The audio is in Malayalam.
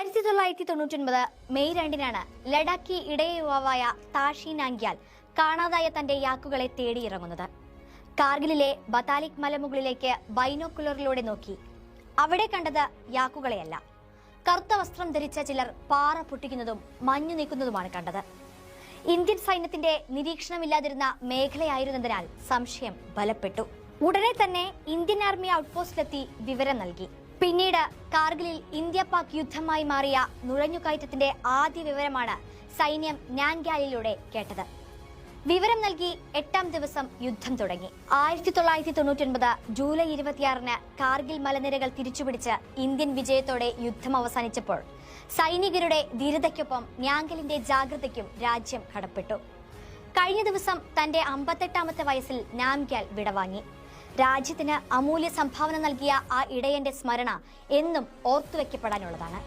ആയിരത്തി തൊള്ളായിരത്തി തൊണ്ണൂറ്റി ഒൻപത് മെയ് രണ്ടിനാണ് ലഡാക്കി ഇടയ യുവാവായ താഷി നാങ്ക്യാൽ കാണാതായ തന്റെ യാക്കുകളെ തേടിയിറങ്ങുന്നത്. കാർഗിലിലെ ബതാലിക് മലമുകളിലേക്ക് ബൈനോക്കുലറിലൂടെ നോക്കി. അവിടെ കണ്ടത് യാക്കുകളെയല്ല. കറുത്ത വസ്ത്രം ധരിച്ച ചിലർ പാറ പൊട്ടിക്കുന്നതും മഞ്ഞു നീക്കുന്നതുമാണ് കണ്ടത്. ഇന്ത്യൻ സൈന്യത്തിന്റെ നിരീക്ഷണമില്ലാതിരുന്ന മേഖലയായിരുന്നതിനാൽ സംശയം ബലപ്പെട്ടു. ഉടനെ തന്നെ ഇന്ത്യൻ ആർമി ഔട്ട്പോസ്റ്റിലെത്തി വിവരം നൽകി. പിന്നീട് കാർഗിലിൽ ഇന്ത്യ പാക് യുദ്ധമായി മാറിയ നുഴഞ്ഞുകയറ്റത്തിന്റെ ആദ്യ വിവരമാണ് സൈന്യം നാൻഗാലിലൂടെ കേട്ടത്. വിവരം നൽകി എട്ടാം ദിവസം യുദ്ധം തുടങ്ങി. ആയിരത്തി തൊള്ളായിരത്തി തൊണ്ണൂറ്റി ഒൻപത് ജൂലൈ ഇരുപത്തിയാറിന് കാർഗിൽ മലനിരകൾ തിരിച്ചുപിടിച്ച് ഇന്ത്യൻ വിജയത്തോടെ യുദ്ധം അവസാനിച്ചപ്പോൾ സൈനികരുടെ ധീരതയ്ക്കൊപ്പം ഞാങ്കലിന്റെ ജാഗ്രതയ്ക്കും രാജ്യം കടപ്പെട്ടു. കഴിഞ്ഞ ദിവസം തന്റെ അമ്പത്തെട്ടാമത്തെ വയസ്സിൽ നാംഗ്യാൽ വിടവാങ്ങി. രാജ്യത്തിന് അമൂല്യ സംഭാവന നൽകിയ ആ ഇടയന്റെ സ്മരണ എന്നും ഓർത്തുവെക്കപ്പെടാനുള്ളതാണ്.